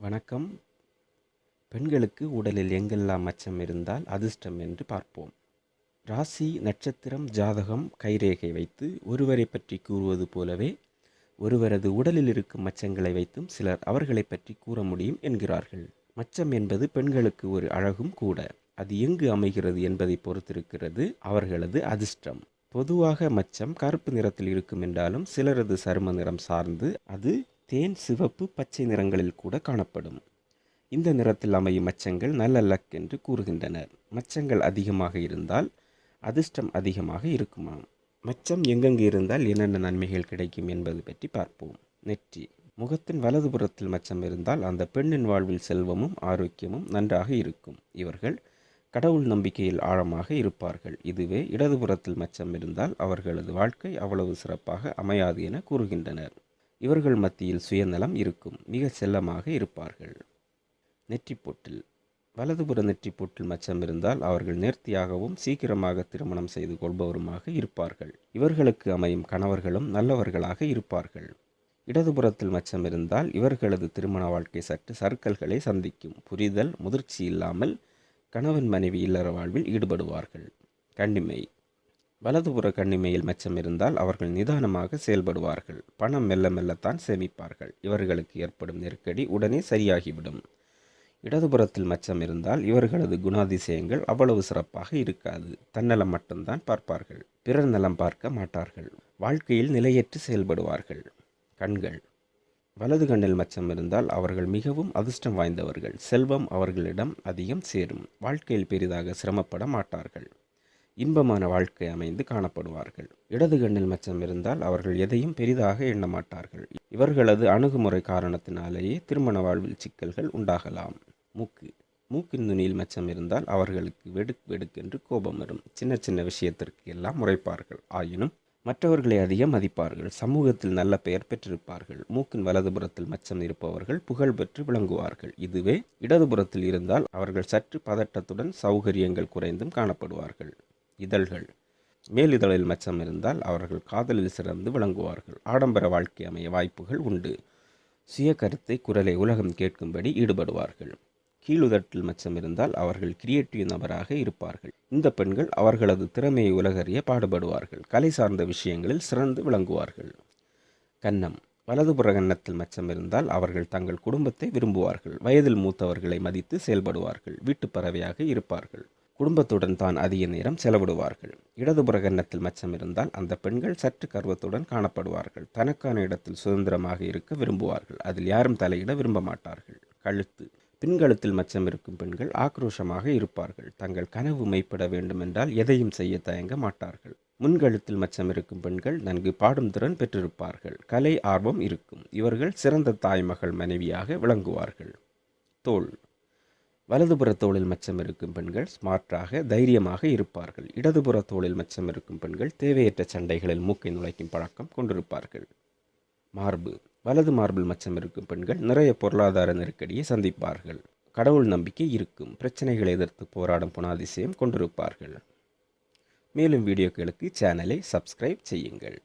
வணக்கம். பெண்களுக்கு உடலில் எங்கெல்லாம் மச்சம் இருந்தால் அதிர்ஷ்டம் என்று பார்ப்போம். ராசி நட்சத்திரம் ஜாதகம் கைரேகை வைத்து ஒருவரை பற்றி கூறுவது போலவே ஒருவரது உடலில் இருக்கும் மச்சங்களை வைத்தும் சிலர் அவர்களை பற்றி கூற முடியும் என்கிறார்கள். மச்சம் என்பது பெண்களுக்கு ஒரு அழகும் கூட. அது எங்கு அமைகிறது என்பதை பொறுத்திருக்கிறது. அவர்களது அதிர்ஷ்டம். பொதுவாக மச்சம் கருப்பு நிறத்தில் இருக்கும் என்றாலும் சிலரது சரும நிறம் சார்ந்து அது தேன் சிவப்பு பச்சை நிறங்களில் கூட காணப்படும். இந்த நிறத்தில் அமையும் மச்சங்கள் நல்ல லக் என்று கூறுகின்றனர். மச்சங்கள் அதிகமாக இருந்தால் அதிர்ஷ்டம் அதிகமாக இருக்குமாம் மச்சம் எங்கெங்கு இருந்தால் என்னென்ன நன்மைகள் கிடைக்கும் என்பது பற்றி பார்ப்போம். நெற்றி. முகத்தின் வலதுபுறத்தில் மச்சம் இருந்தால் அந்த பெண்ணின் வாழ்வில் செல்வமும் ஆரோக்கியமும் நன்றாக இருக்கும். இவர்கள் கடவுள் நம்பிக்கையில் ஆழமாக இருப்பார்கள். இதுவே இடதுபுறத்தில் மச்சம் இருந்தால் அவர்களது வாழ்க்கை அவ்வளவு சிறப்பாக அமையாது என கூறுகின்றனர். இவர்கள் மத்தியில் சுயநலம் இருக்கும். மிக செல்லமாக இருப்பார்கள். நெற்றிப்பொட்டில். வலதுபுற நெற்றிப்பொட்டில் மச்சம் இருந்தால் அவர்கள் நேர்த்தியாகவும் சீக்கிரமாக திருமணம் செய்து கொள்பவருமாக இருப்பார்கள். இவர்களுக்கு அமையும் கணவர்களும் நல்லவர்களாக இருப்பார்கள். இடதுபுறத்தில் மச்சம் இருந்தால் இவர்களது திருமண வாழ்க்கை சற்று சர்க்கல்களை சந்திக்கும். புரிதல் முதிர்ச்சி இல்லாமல் கணவன் மனைவி இல்லற வாழ்வில் ஈடுபடுவார்கள். கண்டிமை. வலதுபுற கண்ணிமையில் மச்சம் இருந்தால் அவர்கள் நிதானமாக செயல்படுவார்கள். பணம் மெல்ல மெல்லத்தான் சேமிப்பார்கள். இவர்களுக்கு ஏற்படும் நெருக்கடி உடனே சரியாகிவிடும். இடதுபுறத்தில் மச்சம் இருந்தால் இவர்களது குணாதிசயங்கள் அவ்வளவு சிறப்பாக இருக்காது. தன்னலம் மட்டும்தான் பார்ப்பார்கள். பிறர் நலம் பார்க்க மாட்டார்கள். வாழ்க்கையில் நிலையற்று செயல்படுவார்கள். கண்கள். வலது கண்ணில் மச்சம் இருந்தால் அவர்கள் மிகவும் அதிர்ஷ்டம் வாய்ந்தவர்கள். செல்வம் அவர்களிடம் அதிகம் சேரும். வாழ்க்கையில் பெரிதாக சிரமப்பட மாட்டார்கள். இன்பமான வாழ்க்கை அமைந்து காணப்படுவார்கள். இடது கண்ணில் மச்சம் இருந்தால் அவர்கள் எதையும் பெரிதாக எண்ணமாட்டார்கள் இவர்களது அணுகுமுறை காரணத்தினாலேயே திருமண வாழ்வில் சிக்கல்கள் உண்டாகலாம். மூக்கு. மூக்கின் நுனியில் மச்சம் இருந்தால் அவர்களுக்கு வெடுக் வெடுக்கென்று கோபம் வரும். சின்ன சின்ன விஷயத்திற்கு எல்லாம் முறைப்பார்கள். ஆயினும் மற்றவர்களை அதிகம் மதிப்பார்கள். சமூகத்தில் நல்ல பெயர் பெற்றிருப்பார்கள். மூக்கின் வலதுபுறத்தில் மச்சம் இருப்பவர்கள் புகழ் பெற்று விளங்குவார்கள். இதுவே இடதுபுறத்தில் இருந்தால் அவர்கள் சற்று பதட்டத்துடன் சௌகரியங்கள் குறைந்தும் காணப்படுவார்கள். இதழ்கள். மேலிதழில் மச்சம் இருந்தால் அவர்கள் காதலில் சிறந்து விளங்குவார்கள். ஆடம்பர வாழ்க்கை அமைய வாய்ப்புகள் உண்டு. சுய கருத்தை குரலை உலகம் கேட்கும்படி ஈடுபடுவார்கள். கீழுதட்டில் மச்சம் இருந்தால் அவர்கள் கிரியேட்டிவ் நபராக இருப்பார்கள். இந்த பெண்கள் அவர்களது திறமையை உலகறிய பாடுபடுவார்கள். கலை சார்ந்த விஷயங்களில் சிறந்து விளங்குவார்கள். கன்னம். வலதுபுற கன்னத்தில் மச்சம் இருந்தால் அவர்கள் தங்கள் குடும்பத்தை விரும்புவார்கள். வயதில் மூத்தவர்களை மதித்து செயல்படுவார்கள். வீட்டுப் பறவையாக இருப்பார்கள். குடும்பத்துடன் தான் அதிக நேரம் செலவிடுவார்கள். இடதுபுற கன்னத்தில் மச்சம் இருந்தால் அந்த பெண்கள் சற்று கர்வத்துடன் காணப்படுவார்கள். தனக்கான இடத்தில் சுதந்திரமாக இருக்க விரும்புவார்கள். அதில் யாரும் தலையிட விரும்ப மாட்டார்கள். கழுத்து. பின்கழுத்தில் மச்சம் இருக்கும் பெண்கள் ஆக்ரோஷமாக இருப்பார்கள். தங்கள் கனவு மெய்ப்பட வேண்டுமென்றால் எதையும் செய்ய தயங்க மாட்டார்கள். முன்கழுத்தில் மச்சம் இருக்கும் பெண்கள் நன்கு பாடும் திறன் பெற்றிருப்பார்கள். கலை ஆர்வம் இருக்கும். இவர்கள் சிறந்த தாய்மகள் மனைவியாக விளங்குவார்கள். தோல். வலதுபுற தோளில் மச்சம் இருக்கும் பெண்கள் ஸ்மார்ட்டாக தைரியமாக இருப்பார்கள். இடதுபுற தோளில் மச்சம் இருக்கும் பெண்கள் தேவையற்ற சண்டைகளில் மூக்கை நுழைக்கும் பழக்கம் கொண்டிருப்பார்கள். மார்பு. வலது மார்பில் மச்சம் இருக்கும் பெண்கள் நிறைய பொருளாதார நெருக்கடியை சந்திப்பார்கள். கடவுள் நம்பிக்கை இருக்கும். பிரச்சனைகளை எதிர்த்து போராடும் குணாதிசயம் கொண்டிருப்பார்கள். மேலும் வீடியோக்களுக்கு சேனலை சப்ஸ்கிரைப் செய்யுங்கள்.